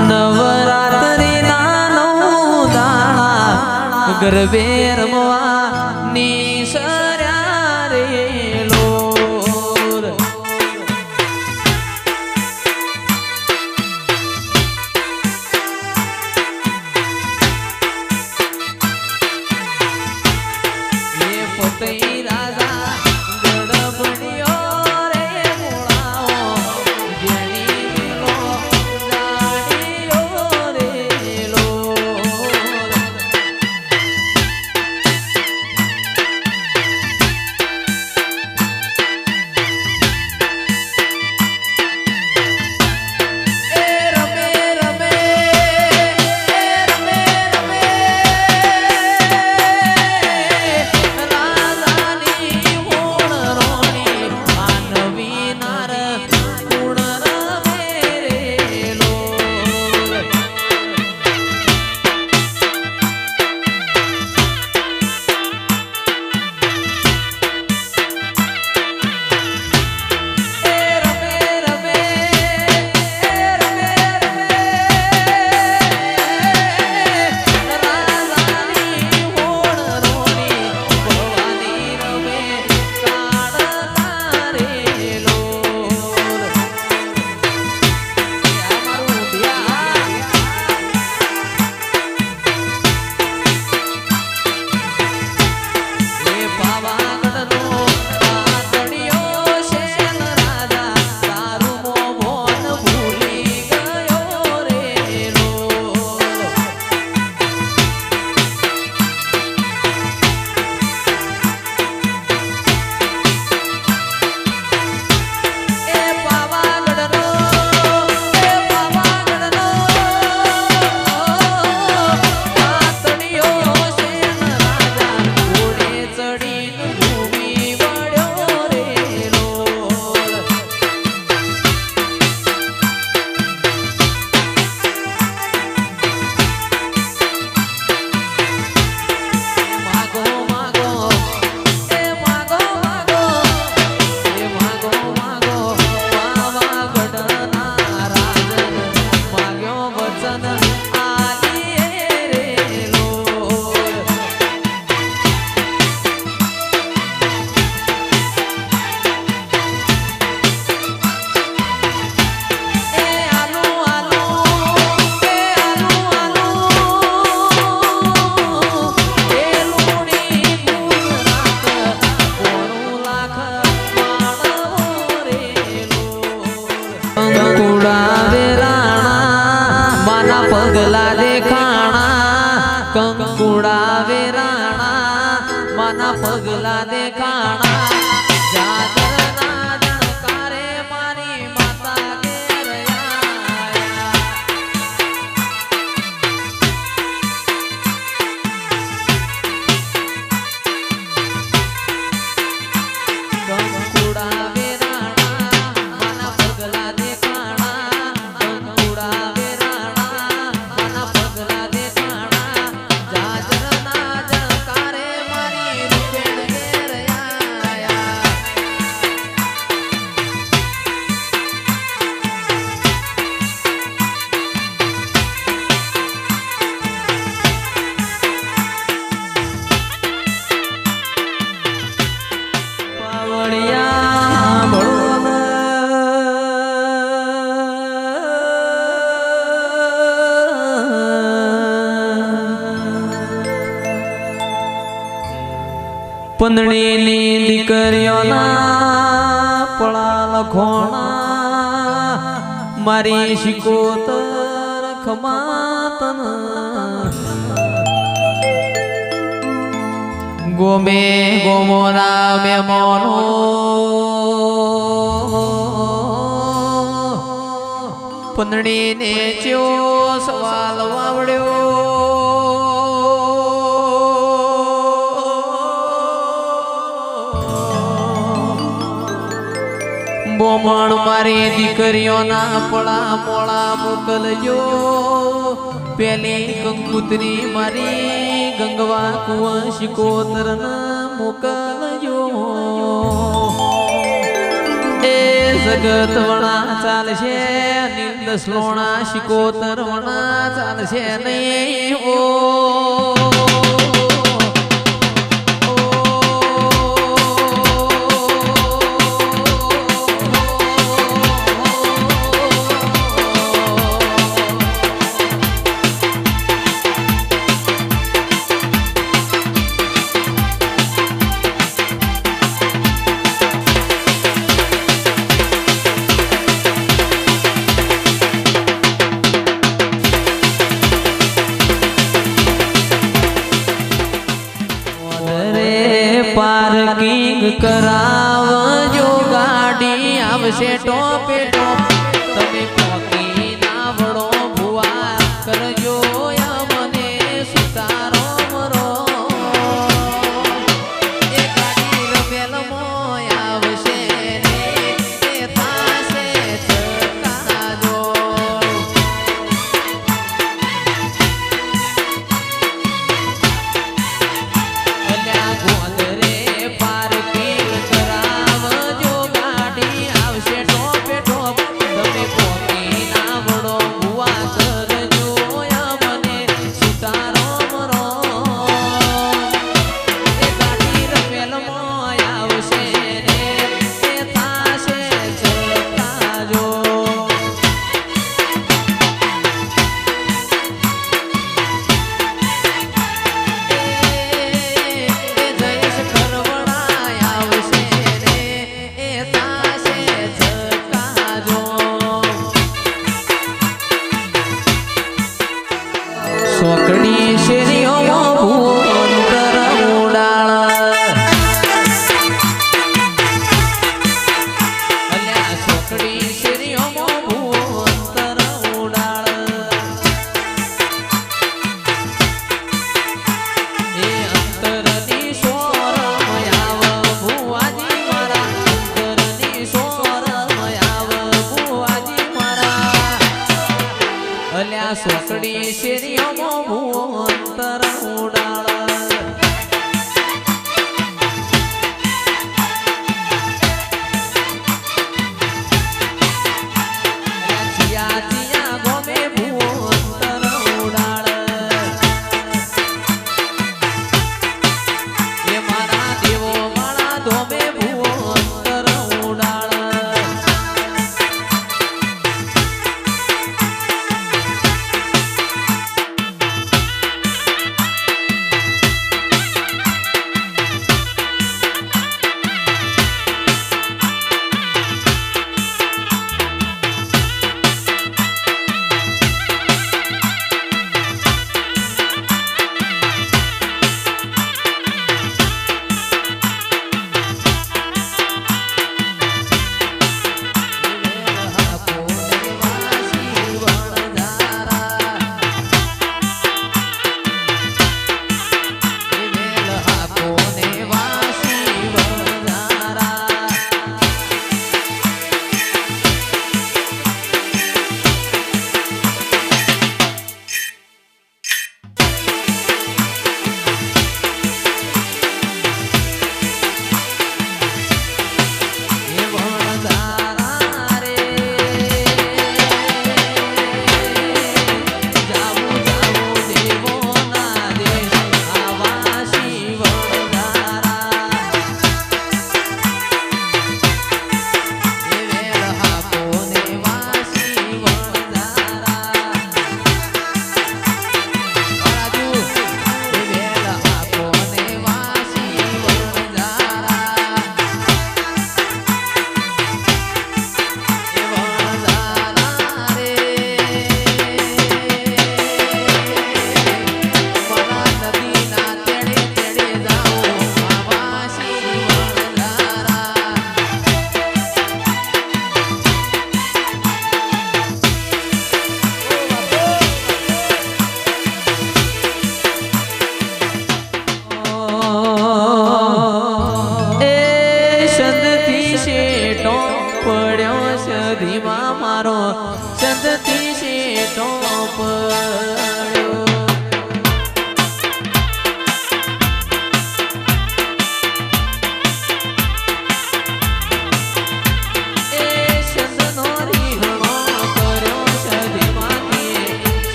નવરાત્રી નાનો દાણા ગરબે રમો ની દીકરીઓના પળા લખોણા મારી શિકોતર ખમાતન. ગોમે ગોમોના મેમોનો પંદણીને ચેવો સવાલ વાવડ્યો. પણ મારી દીકરીઓના પળા મોળા મોકલજો. પેલી કંકુતરી મારી ગંગવા કુંવર શિકોતરના મોકલજો. એ જગત વણા ચાલશે, નીંદ શ્લોણા શિકોતર વણા ચાલશે નહીં ઓ આવશે ટોપે ટોપ. તમે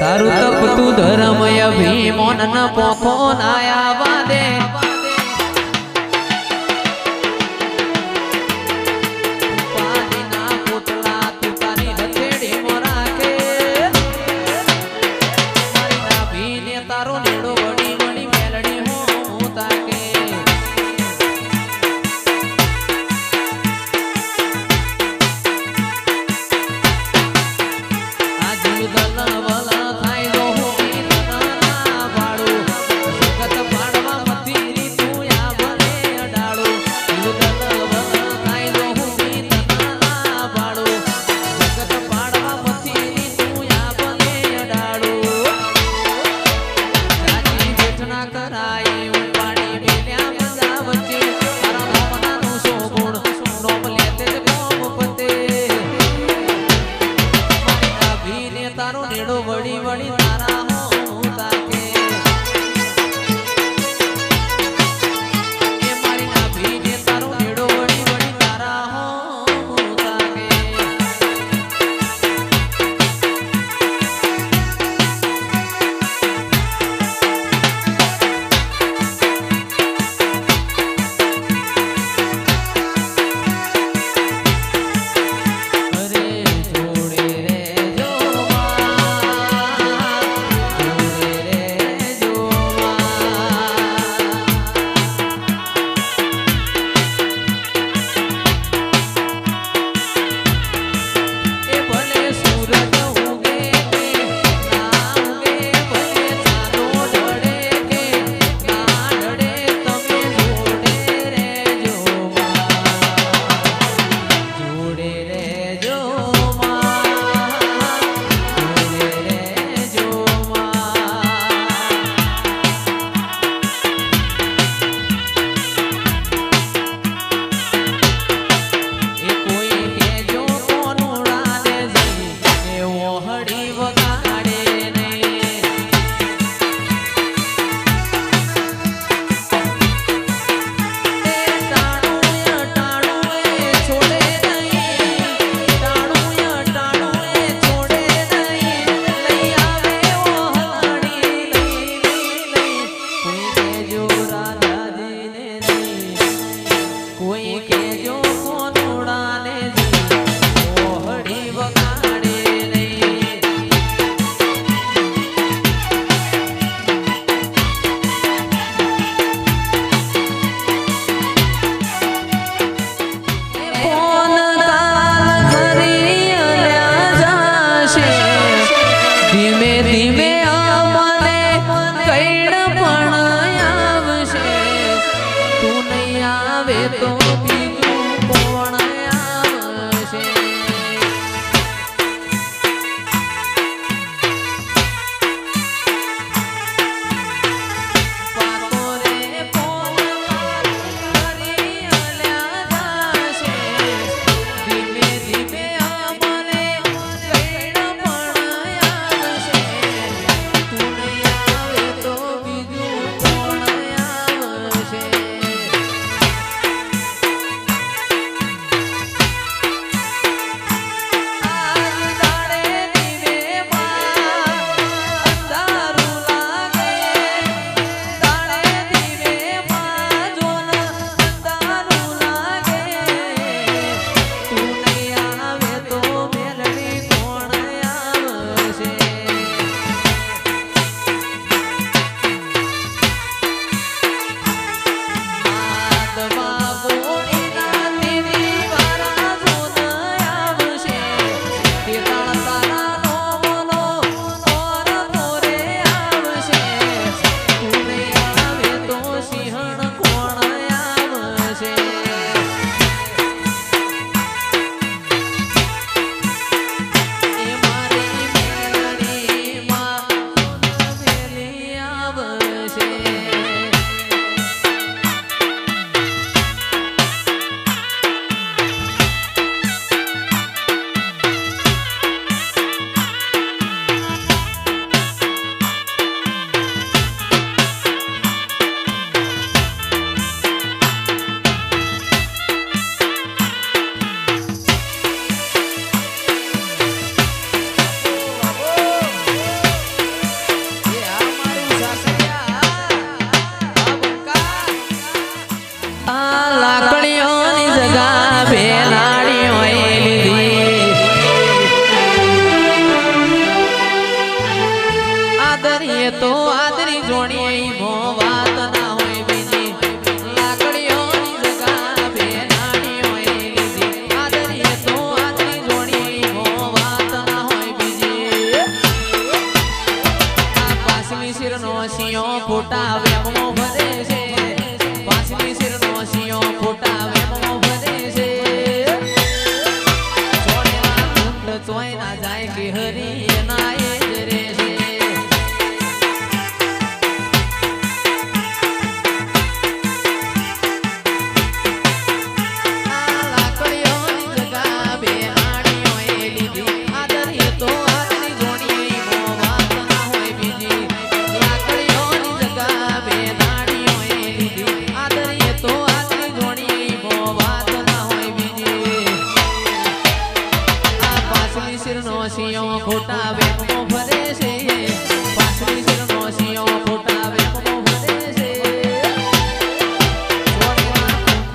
તારું તપતું ધરમ અભિમોન પોખો નાયા વાદે.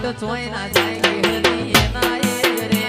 તો જોઈ ના જાય. એના એ રે